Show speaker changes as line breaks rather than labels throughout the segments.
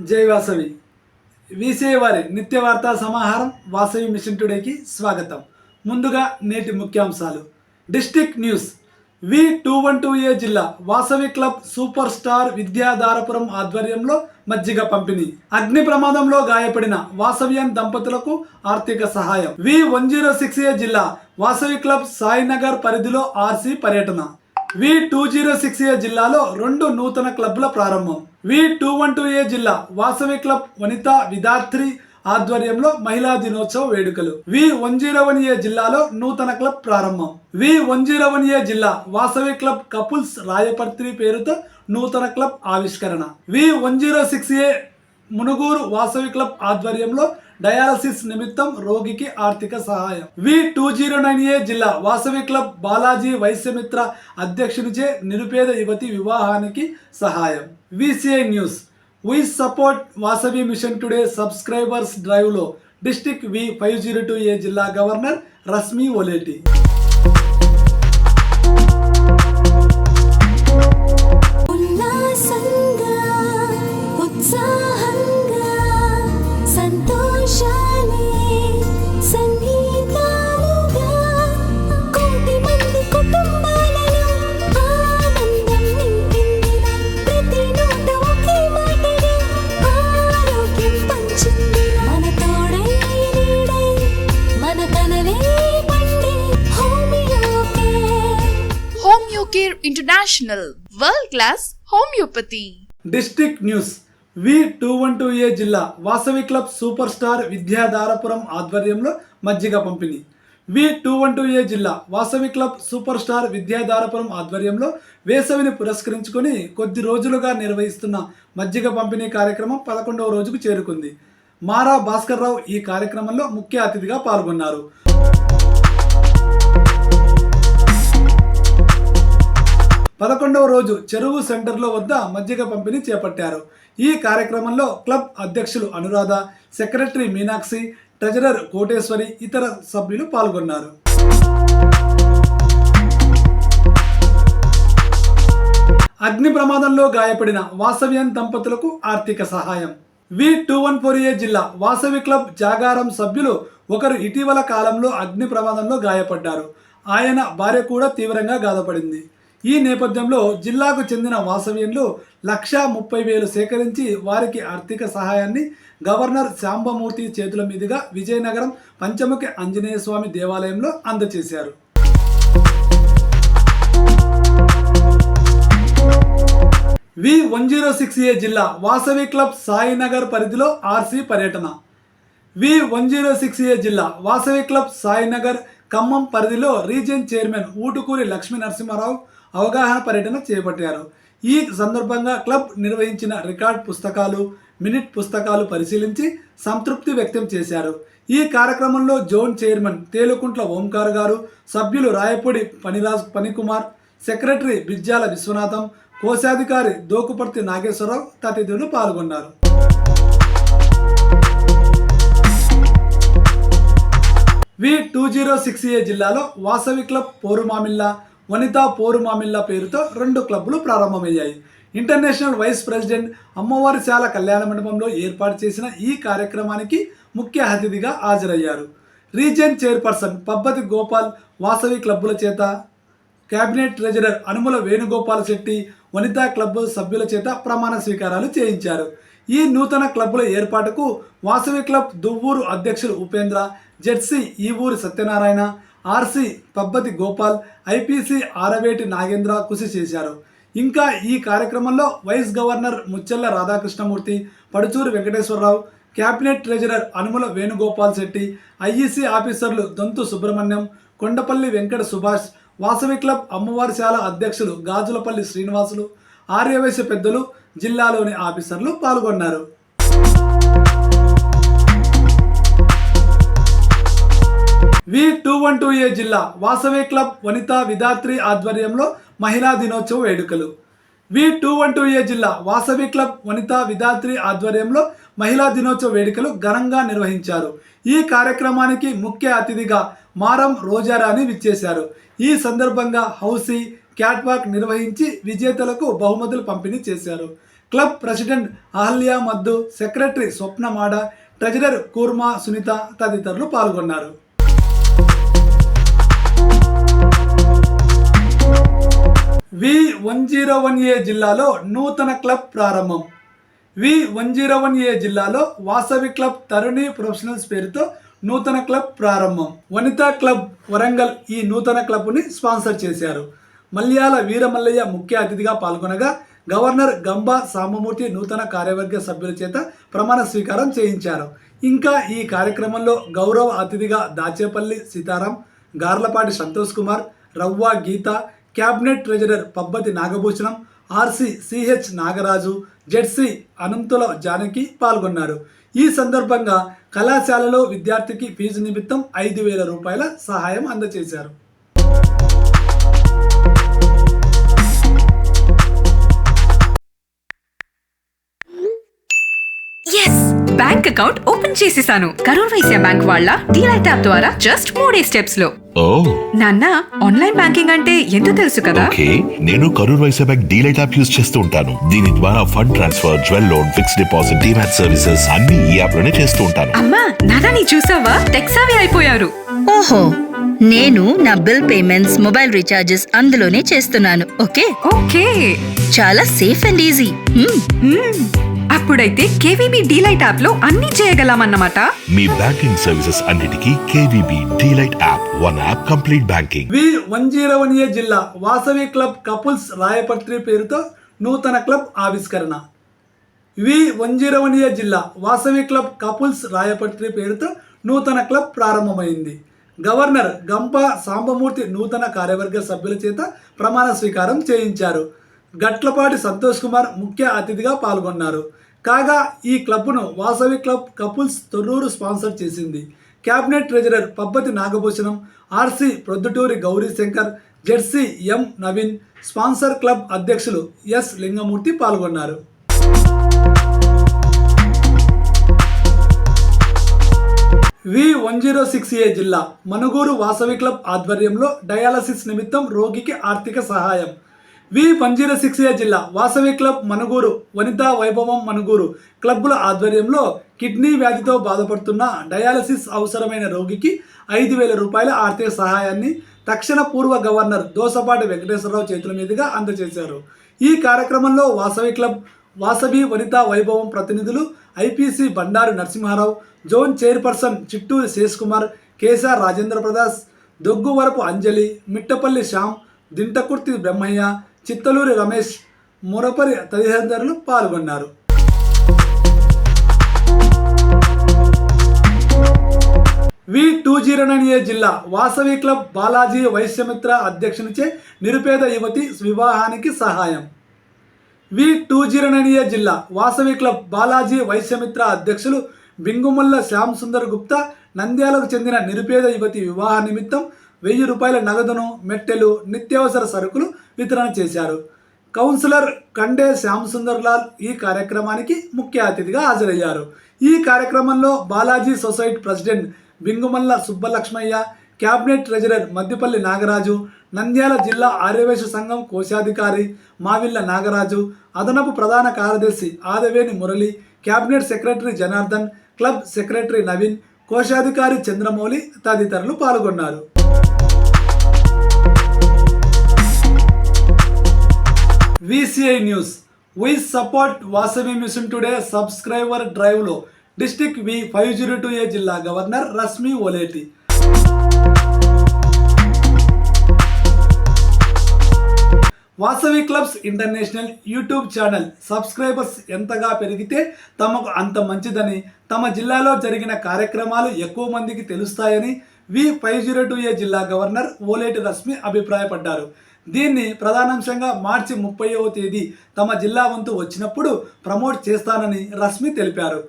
జై వాసవి. వీసీఐ వారి నిత్య వార్తా సమాహారం వాసవి మిషన్ టుడేకి స్వాగతం. ముందుగా నేటి ముఖ్యాంశాలు. District news. V two one two A జిల్లా Vasavi club super star Vidyadharapuram ఆధ్వర్యంలో మజ్జిగ పంపిణీ. అగ్ని ప్రమాదంలో గాయపడిన వాసవియన్ దంపతులకు ఆర్థిక సహాయం. V one zero six A జిల్లా వాసవి క్లబ్ సాయినగర్ పరిధిలో ఆర్సీ పర్యటన. V two zero six A జిల్లాలో రెండు నూతన క్లబ్ల ప్రారంభం. V two one two A జిల్లా వాసవి క్లబ్ వనిత విద్యార్థి ఆధ్వర్యంలో మహిళా దినోత్సవ వేడుకలు. V one zero one A జిల్లాలో నూతన క్లబ్ ప్రారంభం. V one zero one A జిల్లా వాసవి క్లబ్ కపుల్స్ రాయపర్తి పేరుతో నూతన క్లబ్ ఆవిష్కరణ. V one zero six A Manuguru Vasavi club ఆధ్వర్యంలో డయాలసిస్ నిమిత్తం రోగికి ఆర్థిక సహాయం. V two zero nine A జిల్లా వాసవి క్లబ్ బాలాజీ వైశ్యమిత్ర అధ్యక్షునిచే నిరుపేద యువతి వివాహానికి సహాయం. VCI news. We support Vasavi mission today subscribers డ్రైవ్లో district V five zero two A జిల్లా గవర్నర్ రశ్మి ఒలేటి.
ఉల్లాసంగా
care international world class homeopathy
district news V two one two A జిల్లా Vasavi club super star Vidyadharapuram ఆధ్వర్యంలో మజ్జిగ పంపిణీ. V two one two A జిల్లా Vasavi club super star Vidyadharapuram ఆధ్వర్యంలో వేసవిని పురస్కరించుకొని కొద్ది రోజులుగా నిర్వహిస్తున్న మజ్జిగ పంపిణీ కార్యక్రమం పదకొండవ రోజుకు చేరుకుంది. మారా భాస్కర్ రావు ఈ కార్యక్రమంలో ముఖ్య అతిథిగా పాల్గొన్నారు. పదకొండవ రోజు చెరువు సెంటర్లో వద్ద మజ్జిగ పంపిణీ చేపట్టారు. ఈ కార్యక్రమంలో క్లబ్ అధ్యక్షులు అనురాధ సెక్రటరీ మీనాక్షి ట్రెజరర్ కోటేశ్వరి ఇతర సభ్యులు పాల్గొన్నారు. అగ్ని ప్రమాదంలో గాయపడిన వాసవ్యన్ దంపతులకు ఆర్థిక సహాయం. V two one four A జిల్లా వాసవి క్లబ్ జాగారం సభ్యులు ఒకరు ఇటీవల కాలంలో అగ్ని ప్రమాదంలో గాయపడ్డారు. ఆయన భార్య కూడా తీవ్రంగా గాయపడింది ఈ నేపథ్యంలో జిల్లాకు చెందిన వాసవ్యంలో లక్షా ముప్పై వేలు సేకరించి వారికి ఆర్థిక సహాయాన్ని గవర్నర్ శాంబమూర్తి చేతుల మీదుగా విజయనగరం పంచముఖి ఆంజనేయ స్వామి దేవాలయంలో అందజేశారు V one zero six A జిల్లా వాసవి క్లబ్ సాయినగర్ పరిధిలో ఆర్సీ పర్యటన. V one zero six A జిల్లా వాసవి క్లబ్ సాయినగర్ ఖమ్మం పరిధిలో రీజియన్ చైర్మన్ ఊటుకూరి లక్ష్మీ నరసింహారావు అవగాహన పర్యటన చేపట్టారు. ఈ సందర్భంగా క్లబ్ నిర్వహించిన రికార్డ్ పుస్తకాలు మినిట్ పుస్తకాలు పరిశీలించి సంతృప్తి వ్యక్తం చేశారు. ఈ కార్యక్రమంలో జోన్ చైర్మన్ తేలుకుంట్ల ఓంకార్ గారు సభ్యులు రాయపూడి పనిరాజ్ పనికుమార్ సెక్రటరీ బిజ్జాల విశ్వనాథం కోశాధికారి దోకుపర్తి నాగేశ్వరరావు తదితరులు పాల్గొన్నారు. V two zero six A జిల్లాలో వాసవి క్లబ్ పోరుమామిల్లా వనితా పోరు మామిళ్ళ పేరుతో రెండు క్లబ్లు ప్రారంభమయ్యాయి. ఇంటర్నేషనల్ వైస్ ప్రెసిడెంట్ అమ్మవారి శాల కళ్యాణ మండపంలో ఏర్పాటు చేసిన ఈ కార్యక్రమానికి ముఖ్య అతిథిగా హాజరయ్యారు. రీజియన్ చైర్పర్సన్ పబ్బతి గోపాల్ వాసవి క్లబ్బుల చేత cabinet treasurer Anumula Venugopal Shetty Vanitha club సభ్యుల చేత ప్రమాణ స్వీకారాలు చేయించారు. ఈ నూతన క్లబ్బుల ఏర్పాటుకు వాసవి క్లబ్ దువ్వూరు అధ్యక్షులు Upendra ZC Evuri Satyanarayana RC Pabbathi Gopal IPC Araveti Nagendra కృషి చేశారు. ఇంకా ఈ కార్యక్రమంలో vice governor Muchchella Radhakrishnamurthy Paduchuru Venkateswara Rao cabinet treasurer Anumula Venugopal Shetty IEC ఆఫీసర్లు దొంతు సుబ్రహ్మణ్యం కొండపల్లి వెంకట సుభాష్ వాసవి క్లబ్ అమ్మవారిశాల అధ్యక్షులు గాజులపల్లి శ్రీనివాసులు ఆర్యవైశ్య పెద్దలు జిల్లాలోని ఆఫీసర్లు పాల్గొన్నారు. V two one two A జిల్లా వాసవి క్లబ్ వనితా విధాత్రి ఆధ్వర్యంలో మహిళా దినోత్సవ వేడుకలు. V two one two A జిల్లా వాసవి క్లబ్ వనితా విధాత్రి ఆధ్వర్యంలో మహిళా దినోత్సవ వేడుకలు ఘనంగా నిర్వహించారు. ఈ కార్యక్రమానికి ముఖ్య అతిథిగా మారం రోజారాని విచ్చేశారు. ఈ సందర్భంగా హౌసీ క్యాట్వాక్ నిర్వహించి విజేతలకు బహుమతులు పంపిణీ చేశారు. Club president Ahalya Maddu secretary Swapnamada treasurer Kurma Sunitha తదితరులు పాల్గొన్నారు. V one zero one A జిల్లాలో నూతన క్లబ్ ప్రారంభం. V one zero one A జిల్లాలో వాసవి క్లబ్ తరుణి ప్రొఫెషనల్స్ పేరుతో నూతన క్లబ్ ప్రారంభం. వనితా క్లబ్ వరంగల్ ఈ నూతన క్లబ్ని స్పాన్సర్ చేశారు. మల్యాల వీరమల్లయ్య ముఖ్య అతిథిగా పాల్గొనగా గవర్నర్ గంబా సామమూర్తి నూతన కార్యవర్గ సభ్యుల చేత ప్రమాణ స్వీకారం చేయించారు. ఇంకా ఈ కార్యక్రమంలో గౌరవ అతిథిగా Dachepalli Sitaram Garlapati Santosh Kumar Ravva Geetha cabinet treasurer Pabbathi Nagabhushanam RC CH Nagaraju ZC Ananthula Janaki పాల్గొన్నారు. ఈ సందర్భంగా కళాశాలలో విద్యార్థికి ఫీజు నిమిత్తం ఐదు వేల రూపాయల సహాయం అందజేశారు
ఎస్ బ్యాంక్ అకౌంట్ ఓపెన్ చేసేసాను. కరూర్ వైశ్య బ్యాంక్ వాళ్ళ డీలైట్ యాప్ ద్వారా జస్ట్ మూడే
స్టెప్స్లో.
నాన్న ఆన్లైన్ బ్యాంకింగ్ అంటే ఎంతో తెలుసు కదా?
ఓకే నేను Karur Vysya bank DLite app use చేస్తూ ఉంటాను. దీని ద్వారా fund transfer jewel loan fixed deposit demat services అన్ని ఈ యాప్లోనే చేస్తూ ఉంటాను.
అమ్మా నాన్న నీ చూసావా? టెక్సావి అయిపోయారు.
ఓహో. నేను నా బిల్ పేమెంట్స్ మొబైల్ రీఛార్జెస్ అందులోనే చేస్తున్నాను ఓకే?
ఓకే.
చాలా సేఫ్ అండ్ ఈజీ.
అప్పుడైతే కేవీబీ డీలైట్ యాప్లో అన్ని చేయగలమన్నమాట.
మీ బ్యాంకింగ్ సర్వీసెస్ అన్నిటికీ KVB DLite app one app complete banking.
V one zero one A Vasavi Vasavi club couples రాయపత్రి పేరుతో నూతన క్లబ్ ఆవిష్కరణ. V one zero one A Vasavi Vasavi club couples రాయపత్రి పేరుతో నూతన క్లబ్ ప్రారంభమైంది. గవర్నర్ గంప సాంబమూర్తి నూతన కార్యవర్గ సభ్యుల చేత ప్రమాణ స్వీకారం చేయించారు. గట్లపాటి సంతోష్ కుమార్ ముఖ్య అతిథిగా పాల్గొన్నారు. కాగా ఈ క్లబ్ను Vasavi club couples Torrur sponsor చేసింది. Cabinet treasurer Pabbathi Nagabhushanam RC Proddaturi Gowri Shankar jersey M Naveen sponsor club అధ్యక్షులు ఎస్ లింగమూర్తి పాల్గొన్నారు. వన్ జీరో సిక్స్ ఏ జిల్లా మనుగూరు వాసవి క్లబ్ ఆధ్వర్యంలో డయాలసిస్ నిమిత్తం రోగికి ఆర్థిక సహాయం. V one zero six A జిల్లా వాసవి క్లబ్ మనుగూరు వనితా వైభవం మనుగూరు క్లబ్బుల ఆధ్వర్యంలో కిడ్నీ వ్యాధితో బాధపడుతున్న డయాలసిస్ అవసరమైన రోగికి ఐదు వేల రూపాయల ఆర్థిక సహాయాన్ని తక్షణ పూర్వ గవర్నర్ దోసపాటి వెంకటేశ్వరరావు చేతుల మీదుగా అందజేశారు. ఈ కార్యక్రమంలో వాసవి క్లబ్ వాసవి వనితా వైభవం ప్రతినిధులు IPC Bandaru Narasimharao zone chairperson Chitturi Sesh Kumar Kesar Rajendra Pradas Dogguvarapu Anjali Mittapalli Shyam Dintakurthi Brahmaiah Chittaluri Ramesh Murapari తదితరులు పాల్గొన్నారు. V two zero nine A జిల్లా వాసవి క్లబ్ బాలాజీ వైశ్యమిత్ర అధ్యక్షునిచే నిరుపేద యువతి వివాహానికి సహాయం. V two zero nine A జిల్లా Vasavi club Balaji Vysyamitra అధ్యక్షులు బింగుమల్ల శ్యామ్ సుందర్ గుప్తా నంద్యాలకు చెందిన నిరుపేద యువతి వివాహ నిమిత్తం వెయ్యి రూపాయల నగదును మెట్టెలు నిత్యావసర సరుకులు వితరణ చేశారు. కౌన్సిలర్ కండే శ్యామ్ సుందర్ లాల్ ఈ కార్యక్రమానికి ముఖ్య అతిథిగా హాజరయ్యారు. ఈ కార్యక్రమంలో Balaji society president Bingumalla Subbalakshmaiah cabinet treasurer Maddipalli Nagaraju Nandyal జిల్లా ఆర్యవేశ సంఘం కోశాధికారి మావిల్ల నాగరాజు అదనపు ప్రధాన కార్యదర్శి Adaveni Murali cabinet secretary Janardhan club secretary Naveen కోశాధికారి చంద్రమౌళి తదితరులు పాల్గొన్నారు. VCI news we support Vasavi mission today subscriber డ్రైవ్లో district V five zero two A జిల్లా governor Rashmi Oleti. Vasavi clubs international YouTube channel subscribers ఎంతగా పెరిగితే తమకు అంత మంచిదని తమ జిల్లాలో జరిగిన కార్యక్రమాలు ఎక్కువ మందికి తెలుస్తాయని V five zero two A జిల్లా గవర్నర్ ఓలేటి రశ్మి అభిప్రాయపడ్డారు. దీన్ని ప్రధానాంశంగా మార్చి ముప్పైవ తేదీ తమ జిల్లా వంతు వచ్చినప్పుడు ప్రమోట్ చేస్తానని రశ్మి తెలిపారు.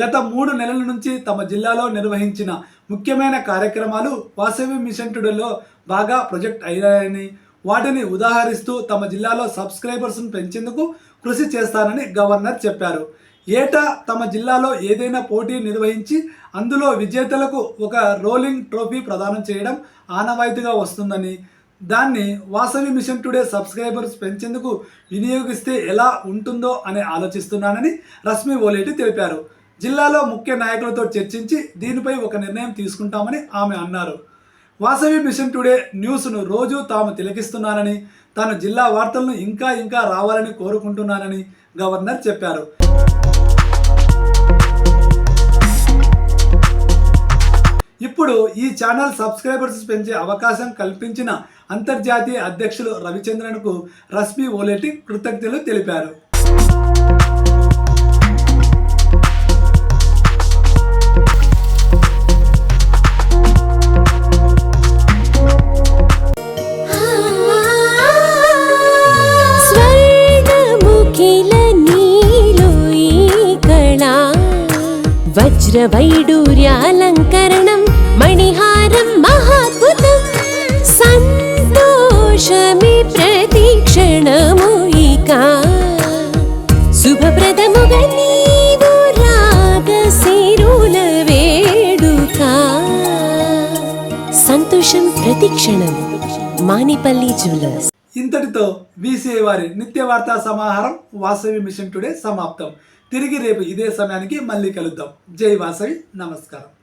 గత మూడు నెలల నుంచి తమ జిల్లాలో నిర్వహించిన ముఖ్యమైన కార్యక్రమాలు వాసవి మిషన్ టుడేలో బాగా ప్రొజెక్ట్ అయ్యాయని వాటిని ఉదాహరిస్తూ తమ జిల్లాలో సబ్స్క్రైబర్స్ను పెంచేందుకు కృషి చేస్తానని గవర్నర్ చెప్పారు. ఏటా తమ జిల్లాలో ఏదైనా పోటీ నిర్వహించి అందులో విజేతలకు ఒక రోలింగ్ ట్రోఫీ ప్రదానం చేయడం ఆనవాయితీగా వస్తుందని దాన్ని వాసవి మిషన్ టుడే సబ్స్క్రైబర్స్ పెంచేందుకు వినియోగిస్తే ఎలా ఉంటుందో అని ఆలోచిస్తున్నానని రశ్మి ఓలేటి తెలిపారు. జిల్లాలో ముఖ్య నాయకులతో చర్చించి దీనిపై ఒక నిర్ణయం తీసుకుంటామని ఆమె అన్నారు. వాసవి మిషన్ టుడే న్యూస్ను రోజు తాము తిలకిస్తున్నానని తాను జిల్లా వార్తలను ఇంకా ఇంకా రావాలని కోరుకుంటున్నానని గవర్నర్ చెప్పారు. ఇప్పుడు ఈ ఛానల్ సబ్స్క్రైబర్స్ పెంచే అవకాశం కల్పించిన అంతర్జాతీయ అధ్యక్షులు రవిచంద్రన్కు రశ్మి ఓలేటి కృతజ్ఞతలు తెలిపారు.
వజ్రవైడూర్యాలంకరణం మణిహారం మహాద్భుతం సంతోషమి ప్రతిక్షణము ఇక సంతోషం ప్రతిక్షణం మానిపల్లి జ్యువెలర్స్
ఇంతటితో వీసీఐ వారి నిత్య వార్తా సమాహారం వాసవి మిషన్ టుడే సమాప్తం. తిరిగి రేపు ఇదే సమయానికి మళ్ళీ కలుద్దాం. జై వాసవి. నమస్కారం.